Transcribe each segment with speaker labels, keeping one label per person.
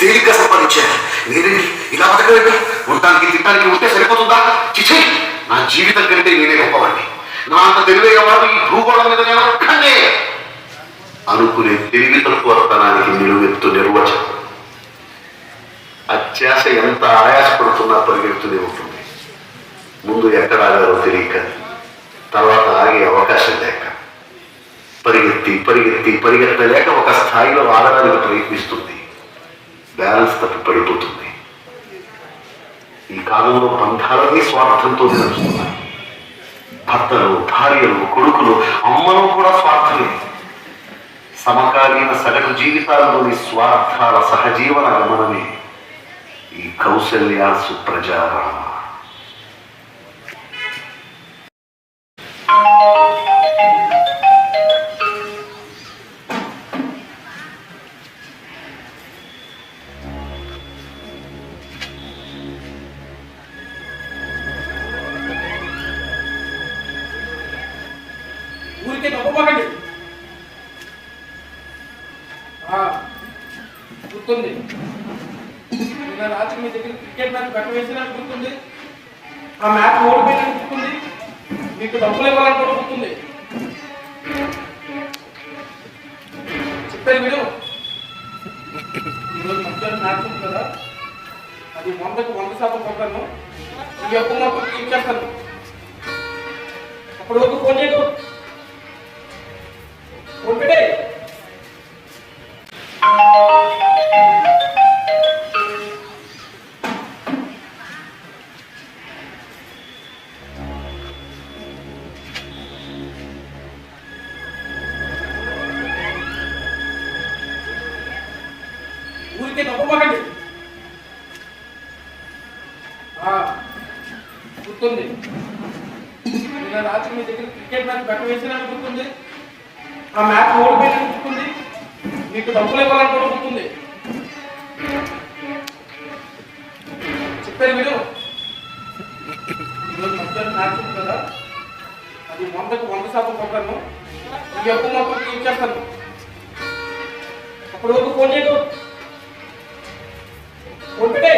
Speaker 1: తేలిగ్గా సంపాదించాను నేనేంటి ఇలా బతకలేంటి ఉండడానికి తినడానికి ఉంటే సరిపోతుందా? చిచి నా జీవితం కంటే నేనే గొప్పవాడిని. నా అంత తెలివైన వాడు ఈ భూగోళం మీద నేను ఒక్కనే అనుకునే తెలివి తక్కువతనానికి నిలువెత్తు నిర్వచనం. అత్యాశ ఎంత ఆయాసపడుతున్నా పరిగెడుతూనే ఉంటుంది. ముందు ఎక్కడ ఆగారో తెలియక తర్వాత ఆగే అవకాశం లేక. పరిగెత్తి పరిగెత్తి పరిగెత్తలేక ఒక స్థాయిలో ఆగడానికి ప్రయత్నిస్తుంది. బ్యాలెన్స్ తప్పి పడిపోతుంది ఈ కాలంలో బంధాలన్నీ స్వార్థంతో నడుస్తున్నాయి భర్తలు భార్యలు కొడుకులు అమ్మలు కూడా స్వార్థమే. సమకాలీన సగటు జీవితాల్లోని స్వార్థాల సహజీవన గమనమే ఈ కౌశల్యాసు సుప్రజారామ.
Speaker 2: ఈ యొక్క మొత్తం ఇచ్చేస్తాను అప్పుడు వరకు ఫోన్ చేయకు. పంపిడే మొక్క మొక్కను ఈ యొక్క మొక్కకి ఇచ్చేస్తాను అప్పుడు ఫోన్
Speaker 3: చేయడం కొట్టుడే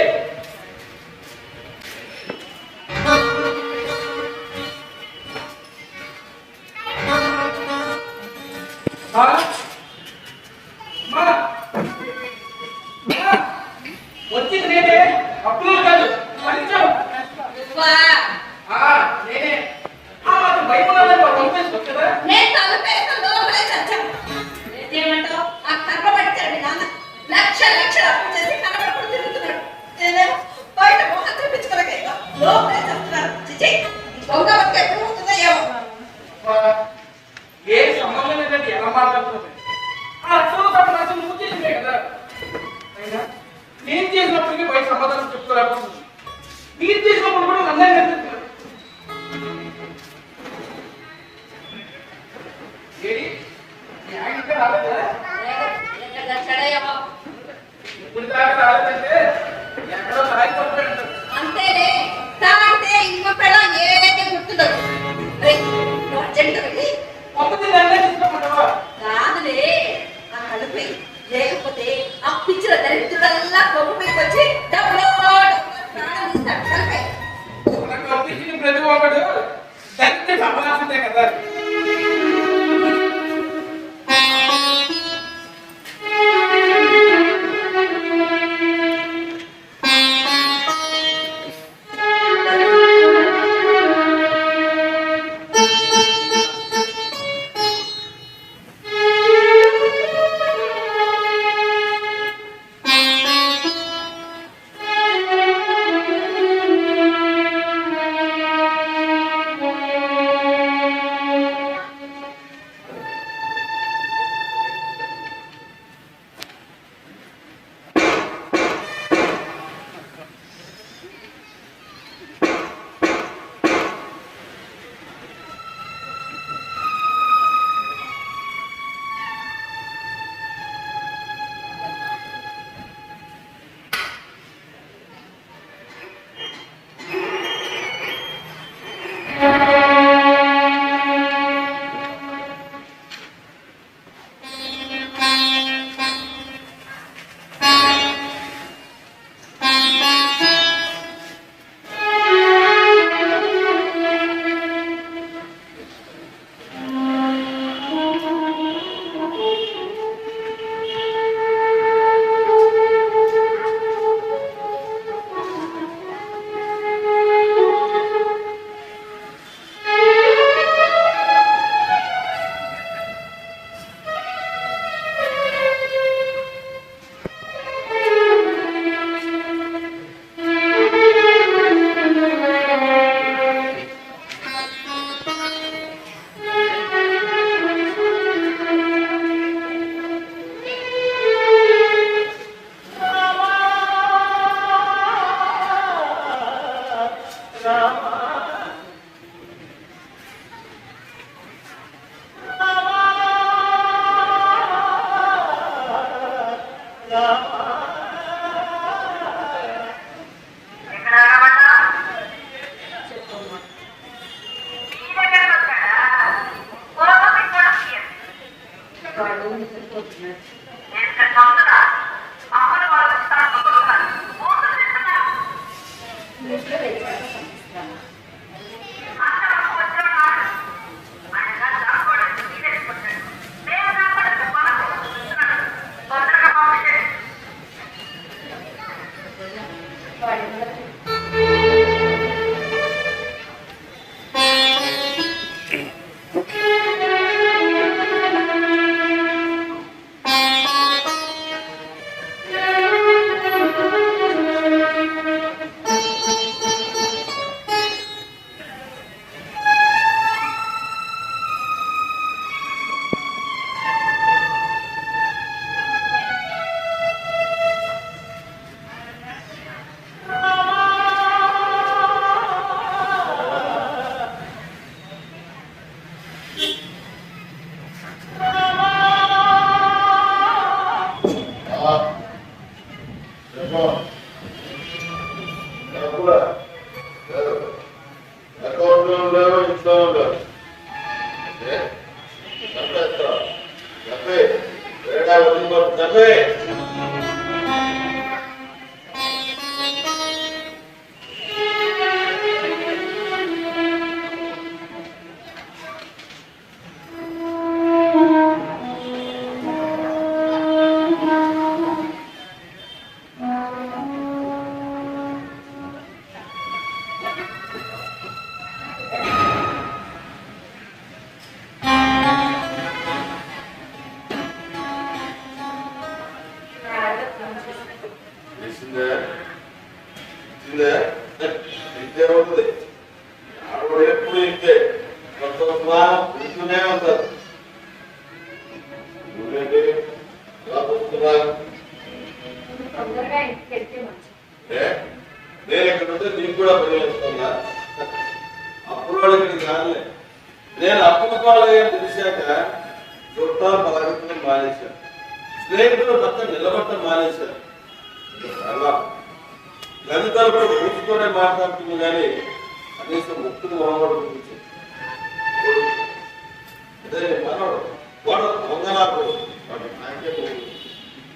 Speaker 3: స్నానం ఉంటారు నేను ఇక్కడ ఉంటే నీకు కూడా పరిగణిస్తున్నా అప్పుడు వాళ్ళకి ఇక్కడికి నేను అప్పుడు వాళ్ళే తెలిసాక చుట్టాలు పలకటం మానేశాను స్నేహితులు పక్కన నిలబడటం మానేశాను అలా గణితాలు కూడా కూర్చుతూనే మాట్లాడుతుంది కానీ కనీసం ముక్తులు మొహం కూడా అదే మనోడు వాడు దొంగనాకు వాడు నాకే పోదు.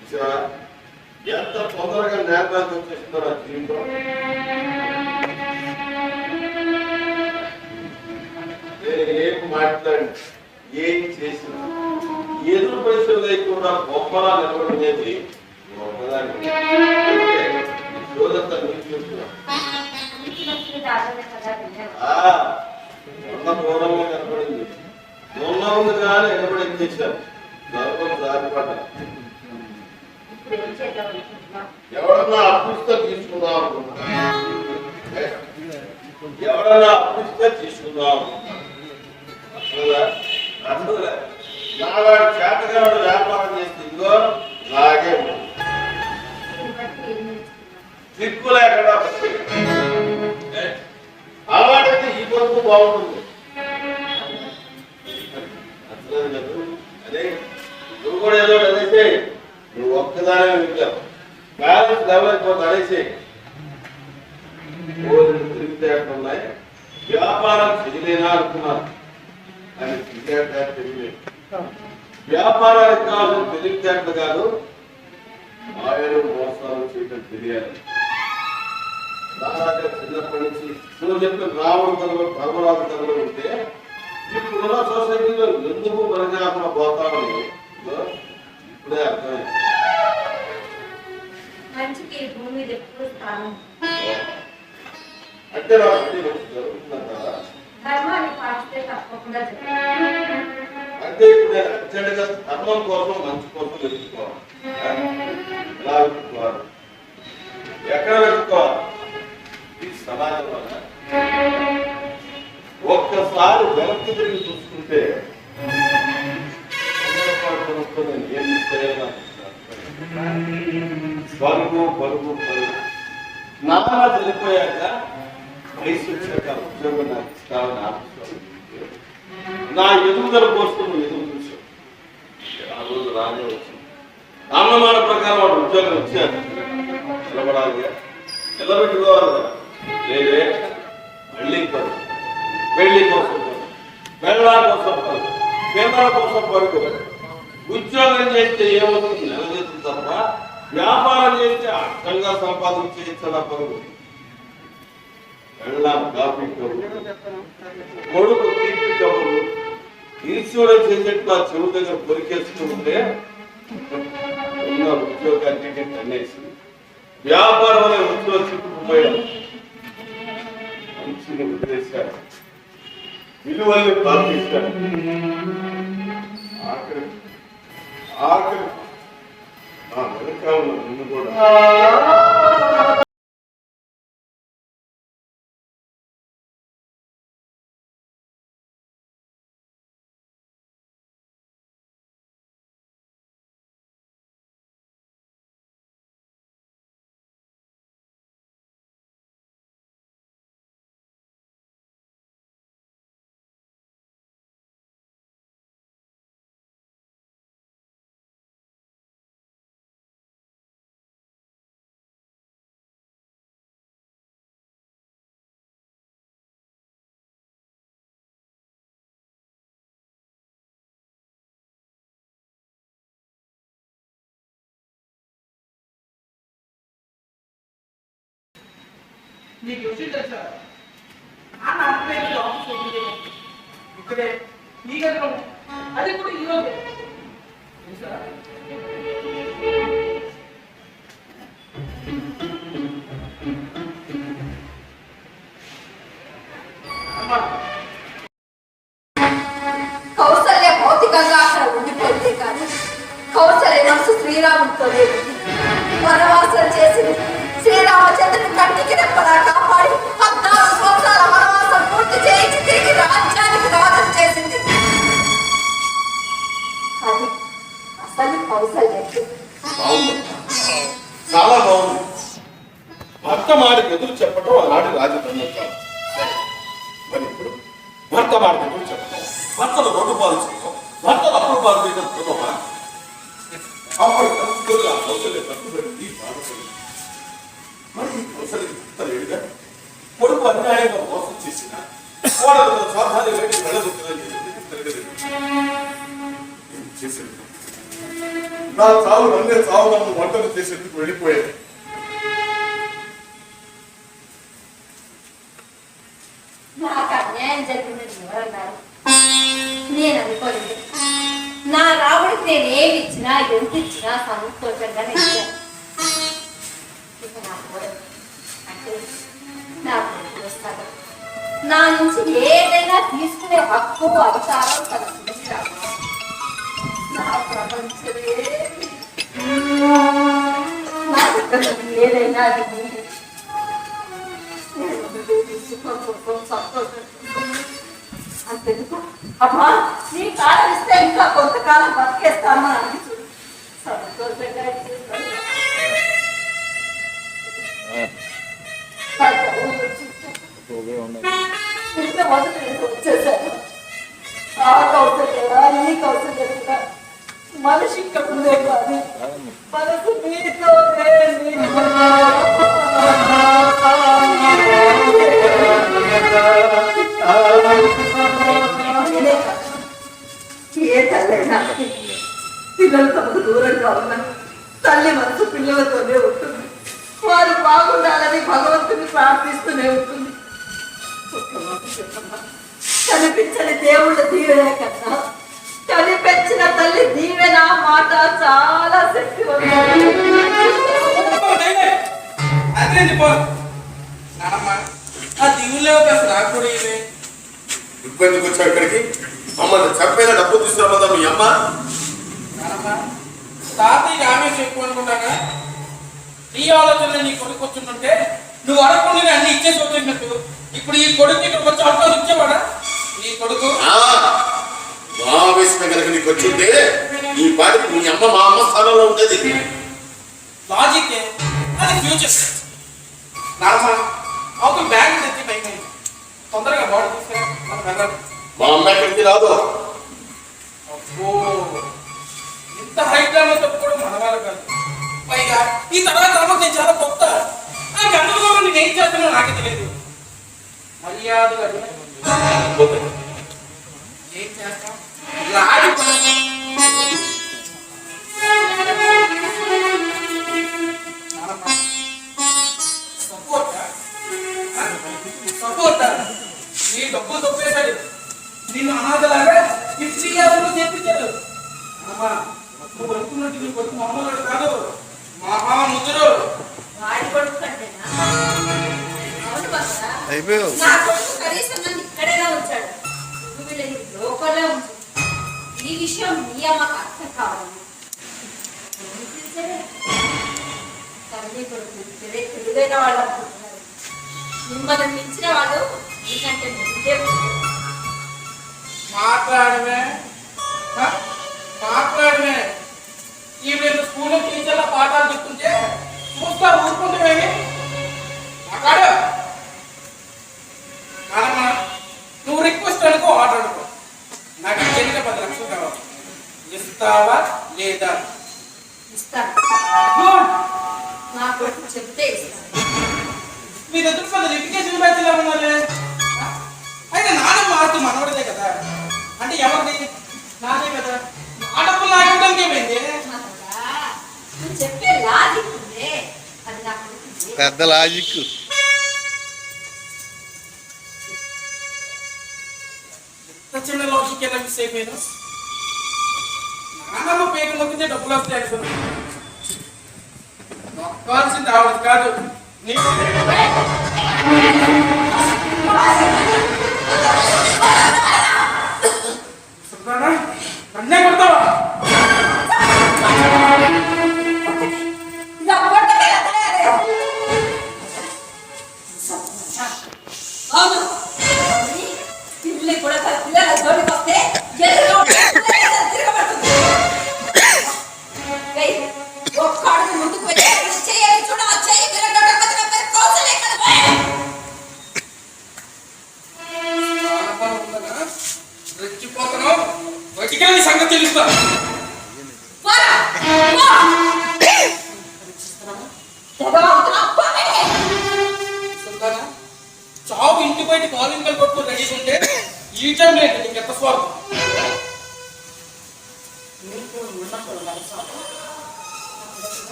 Speaker 3: చూసావా? ఎంత తొందరగా నేర్పాల్సి వచ్చేసిందో నా జీవితం. నేను ఏం మాట్లాడి ఏం చేసిన? ఎదురు పరిస్థితులు లేకుండా గొప్పలా నిలబడినది గొప్పదాన్ని శోధంతా నీకు చెప్తున్నా.
Speaker 4: ఇంటికి వచ్చిన
Speaker 3: ఉన్న ఉంది కానీ ఎక్కడ ఏం ఎవడన్నా అప్పిస్తే తీసుకుందాం ఎవడన్నా అప్పిస్తే తీసుకుందాం అసలుదా? అసలుదా? చేతగాడు వ్యాపారం చేస్తే ఇదిగో నాగే ఉంది. లేకుండా ఏ? ఈ పొద్దు బాగుంటుంది అసలు లేదు. అదే నువ్వు కూడా ఏదో అనేసి నువ్వు ఒక్కదానే బ్యాలెన్స్ అనేసి. వ్యాపారం చేయలేనా అనుకున్నాను అని తిరిగాక తెలియలేదు వ్యాపారానికి కావాల్సిన తెలివితేటలు కాదు? ఆయన మోసాలు చేయటం తెలియాలి చిన్నప్పటి నుంచి నువ్వు చెప్పిన రావణ కథలో ధర్మరాజు కథలో ఉంటే ఇప్పుడున్న సొసైటీలో ఎందుకు మనజాపన పోతామని ఇప్పుడే అర్థమైంది.
Speaker 4: మంచికి భూమి ఎప్పుడు స్థానం.
Speaker 3: అంటే
Speaker 4: ధర్మాన్ని పాటిస్తే తప్పకుండా
Speaker 3: అంటే ఇప్పుడు అర్జెంటుగా ధర్మం కోసం మంచి కోసం వెతుక్కోవాలి. ఆ? ఎలా వెతుక్కోవాలి? ఎక్కడ వెతుక్కోవాలి? ఈ సమాజంలో ఒక్కసారి వెనక్కి తిరిగి చూసుకుంటే తొందరపాటు నేను ఏం చేయాలని పరుగు పరుగు పరుగు నాన్న చనిపోయాక వయసు వచ్చాక ఉద్యోగం నాకు ఇస్తామని ఆశిస్తాను నా ఎదుగుదల కోసం నువ్వు ఎదురు చూసావు. ఆ రోజు రానే వచ్చింది. అన్నమాట ప్రకారం వాడు ఉద్యోగం ఇచ్చారు నిలబడాలి నిలబెట్టుకోవాలి లేదే మళ్ళీ పరుగు వెళ్ళి కోసం పరుగు కోసం పరుగు కోసం పరుగు ఉద్యోగం చేస్తే ఏమవుతుంది? నిలదీస్తుంది తప్ప వ్యాపారం చేస్తే అర్థంగా సంపాదించే చాలా పరుగు పెళ్ళాం కాఫీ కొడుకు తీపి కబురు ఇన్సూరెన్స్ ఏజెంట్ నా చెవు దగ్గర పొరికేసుకుంటే ఉన్న ఉద్యోగాన్ని అనేసి వ్యాపారం అనే వృత్తిలో చిక్కుకుపోయాడు మంచిని వదిలేశాడు విలువల్ని ప్రార్థిస్తాడు ఆఖరి ఆఖరి. ఆ వెనక ఉన్న నిన్ను కూడా.
Speaker 2: నీకు విషయం తెలుసా? నాన్న అప్పుడే ఆఫీస్ ఇక్కడే ఈ గంట అది కూడా ఈరోజు తెలుసా?
Speaker 4: నేను అనుకోలేదు. నా రాముడికి నేను ఏమి ఇచ్చినా ఎంత ఇచ్చినా సంతోషంగానే ఇచ్చాను నా నుంచి ఏదైనా తీసుకునే హక్కు అవసరం తనకు ఏదైనా అది సంతోషం. అంతెందుకు అమ్మా నీ కాలం ఇస్తే ఇంకా కొంతకాలం బతికేస్తామా అని. సంతోషంగా. ఇంత మొదటి నుంచి వచ్చేసాను. ఆ కౌసల్యరా ఈ మనిషి ఇక్కడ ఉందే కానీ మనసు ఏ తల్లైనా పిల్లలు తమకు దూరంగా ఉన్నా తల్లి మనసు పిల్లలతోనే ఉంటుంది వారు బాగుండాలని భగవంతుని ప్రార్థిస్తూనే ఉంటుంది కనిపించని దేవుళ్ళ దీవెన కన్నా కనిపించిన తల్లి దీవెన మాట చాలా శక్తివంతమైనది
Speaker 2: అదేంటి పో ఆ దిగులేవు కాస్త నాకు
Speaker 3: ఇబ్బందికి వచ్చావు ఇక్కడికి? మమ్మల్ని చంపైన డబ్బు తీసుకురామదా మీ అమ్మ?
Speaker 2: తాతయ్యకి ఆవేశం ఎక్కువ అనుకుంటాగా? నీ ఆలోచనలో నీ కొడుకు వచ్చుంటుంటే నువ్వు అడగకుండా అన్ని ఇచ్చేసి వచ్చినట్టు ఇప్పుడు ఈ కొడుకు ఇక్కడికి వచ్చి అవకాశం ఇచ్చేవాడా? నీ కొడుకు?
Speaker 3: ఆ, మా ఆవేశమే కనుక నీకు వచ్చింటే ఈ పాటికి మీ అమ్మ మా అమ్మ స్థానంలో ఉండేది.
Speaker 2: లాజిక్ అది ఫ్యూచర్. నానమ్మ ఒక బ్యాగ్ తెచ్చి పైకి తొందరగా బాడీ తీసుకురా.
Speaker 3: మా అమ్మ ఎక్కడికి రాదు
Speaker 2: ఇంత లో కూడా మన వాళ్ళకి ఈ తర్వాత తరమకు నేను చాలా కొత్త. ఆ గంటల నేను ఏం చేస్తానో నాకే తెలియదు. అడిగిన ఏం చేస్తాం? సపోర్ట్? సపోర్ట్? నీ డబ్బులు నిన్ను అనాథలాగా ఇచ్చి ఎవరు చెప్పించాడు అమ్మా నువ్వు అనుకున్నట్టు నీ కొడుకు మామూలు కాదు. మహా ముదురు.
Speaker 4: వాడి కొడుకు కంటేనా? అవును భర్త
Speaker 5: అయిపోయావు.
Speaker 4: నా కొడుకు కనీసం నన్ను ఇక్కడేనా ఉంచాడు? నువ్వు వీళ్ళని లోకల్లో ఉంచు. ఈ విషయం అమ్మకు అర్థం కావాలి? తల్లి కొడుకు తెలివైన వాళ్ళు అనుకుంటున్నారు మిమ్మల్ని మించిన ముందే పుట్టాడు.
Speaker 2: మాట్లాడమే? మాట్లాడమే. ఈ రెండు స్కూల్లో టీచర్ల పాఠాలు చెప్తుంటే చూస్తా ఊరుకుంటామేమి మాట్లాడు. కాదమ్మా నువ్వు రిక్వెస్ట్ అనుకో ఆర్డర్ అనుకో. నాకు ఇచ్చేదిగా పది లక్షలు కావాలి. ఇస్తావా లేదా?
Speaker 4: ఇస్తాను. నా కొడుకు చెప్తే ఇస్తాను.
Speaker 2: మీ దగ్గర పెద్ద లిటికేషన్ బ్యాచ్లా ఉన్నారు అయితే నానమ్మ ఆస్తి మనవడదే కదా. అంటే ఎవరిది? నాదే కదా. ఆ డబ్బులు నాకు ఇవ్వడానికి ఏమైంది?
Speaker 4: చెప్పే లాజిక్. ఉందే అది నా కొడుకు
Speaker 5: పెద్ద లాజిక్
Speaker 2: చిన్న లాజిక్ ఎలా మిస్ అయిపోయాను నానమ్మ పేక నొక్కితే డబ్బులు వస్తాయి అనుకున్నాను నొక్కాల్సింది ఆవిడ కాదు. నీకు నన్నే కొడతావా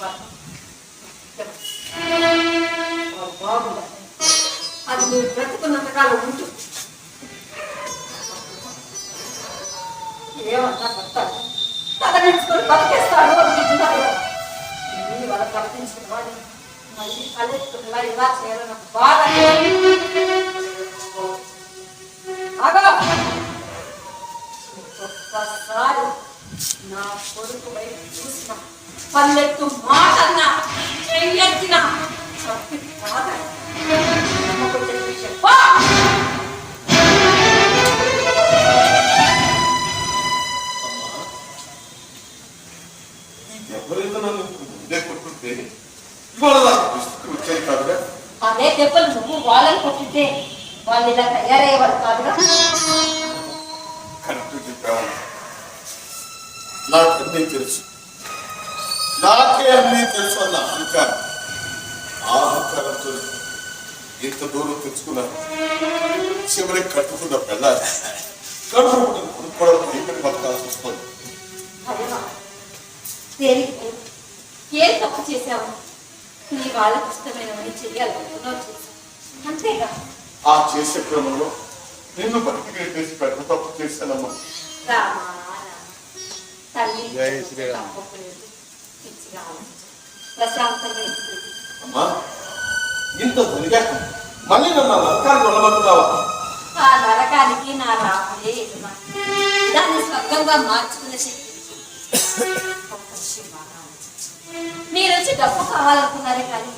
Speaker 4: బాగుంది. అది నువ్వు బ్రతుకున్నంతకాలం ఉంటు ఏమన్నా భర్తాడు తగనించుకొని బతికేస్తాడు అనుకుంటున్నారు వాళ్ళ ప్రవర్తించిన వాడిని మళ్ళీ కళ్ళెత్తుకునేలా ఇలా చేయాలని నాకు బాగా ఒక్కసారి నా కొడుకు వైపు చూసినా పల్లెత్తు మాటన్న చెయ్యెత్తిన చంపి కాదు నమ్మకం విషయం పో!
Speaker 6: ఎవరైతే నన్ను ముందే కొట్టుంటే ఇవాళ నాకు పుస్తకం వచ్చాయి కాదుగా?
Speaker 4: అదే దెబ్బలు నువ్వు వాళ్ళని కొట్టితే వాళ్ళు ఇలా తయారయ్యేవారు కాదుగా?
Speaker 6: కరెక్ట్ చెప్పావు. నాకు అన్నీ తెలుసు. నాకే అన్నీ తెలుసు అన్న అహంకారం ఆ అహంకారంతో ఇంత దూరం తెచ్చుకున్నాను చివరికి కట్టుకున్న కడుపు పుట్టిన కొనుక్కోవడం భయపడి బతకాల్సి వస్తుంది.
Speaker 4: ఏం తప్పు చేశావు? నీ వాళ్ళకి ఇష్టమైనవని చెయ్యాలనుకున్నావు చేసి అంతేగా?
Speaker 6: ఆ చేసే క్రమంలో నిన్ను బయటికి పెట్టేసి పెద్ద తప్పు చేశానమ్మా.
Speaker 4: తల్లి
Speaker 6: అమ్మా ఇంత జరిగాక మళ్ళీ నన్ను నరకానికి వెళ్ళమంటున్నావా?
Speaker 4: ఆ నరకానికి నా రాముడే దాన్ని స్వర్గంగా మార్చుకునే శక్తి. మీరు వచ్చి డబ్బు కావాలనుకున్నారే కానీ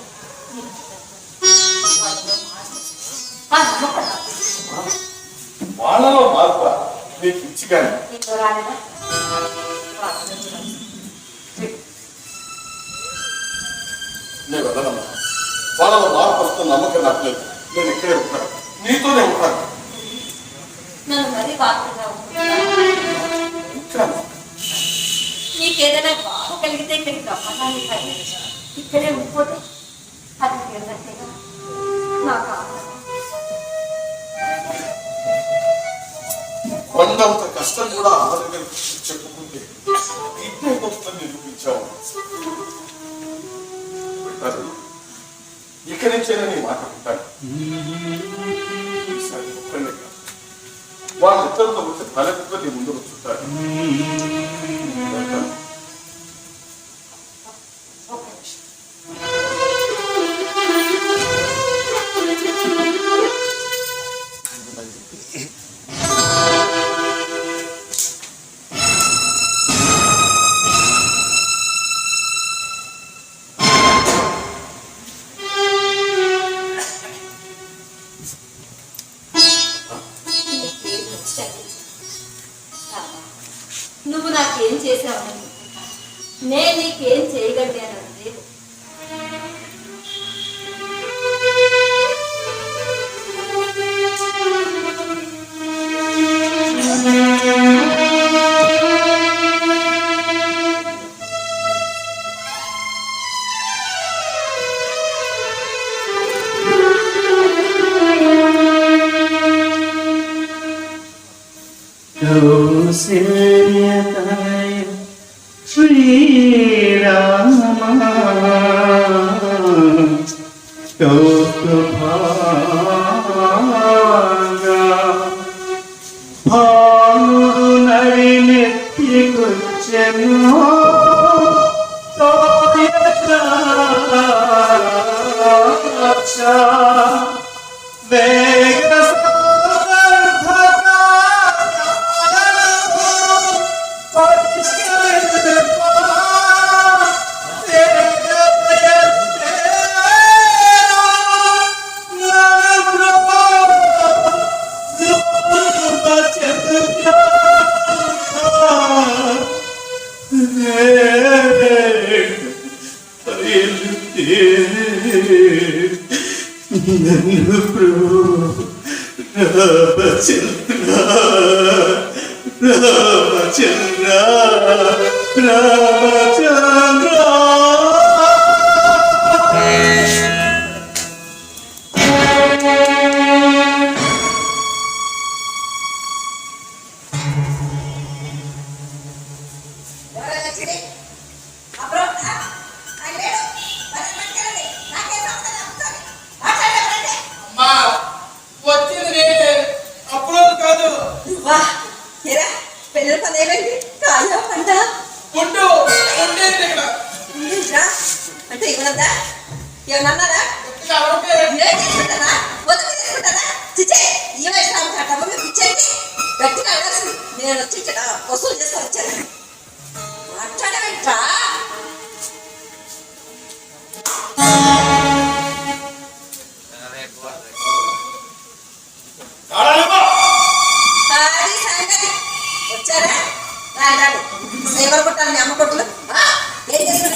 Speaker 4: వాళ్ళలో మార్పు.
Speaker 6: నీ పిచ్చి కానీ. నేను వెళ్ళనమ్మా. వాళ్ళలో మార్పు వస్తున్న నమ్మకం నాకు లేదు. నేను ఇక్కడే ఉంటాను. నీతోనే ఉంటాను.
Speaker 4: నన్ను మరీ బాధగా ఉంటుంది
Speaker 6: ఇంకా
Speaker 4: ఏదైనా బాగు కలిగితే ఇక్కడికి రమ్మన్నాను కానీ ఇక్కడే ఉండిపోతే అది తీరనట్టేగా నాకు ఆనందం.
Speaker 7: కొండంత కష్టం కూడా అమ్మ దగ్గర చెప్పుకుంటే ఇట్టే నిరూపించావు. ఇక్కడి నుంచైనా నీ మాట ఉంటాను వాళ్ళిద్దరితో వచ్చి తలెత్తుతో నీ ముందు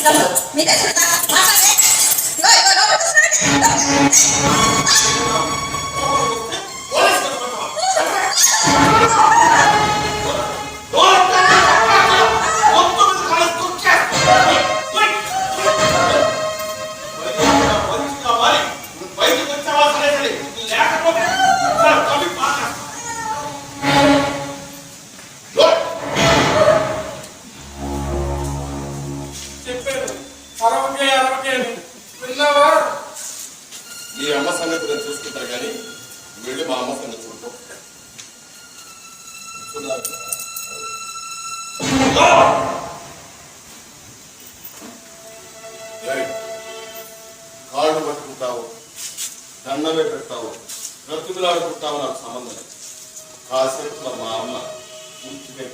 Speaker 4: ఏం చేసుకుంటారు మీ తెచ్చుకుంటా మాట్లాడే ఇగో ఇగో లోపల కూర్చోండి.
Speaker 6: చెప్పాను
Speaker 7: దండమే పెట్టావు బ్రతుకులాడుకుంటావు నాకు సంబంధం కాసేపు మా అమ్మ పూర్తిగా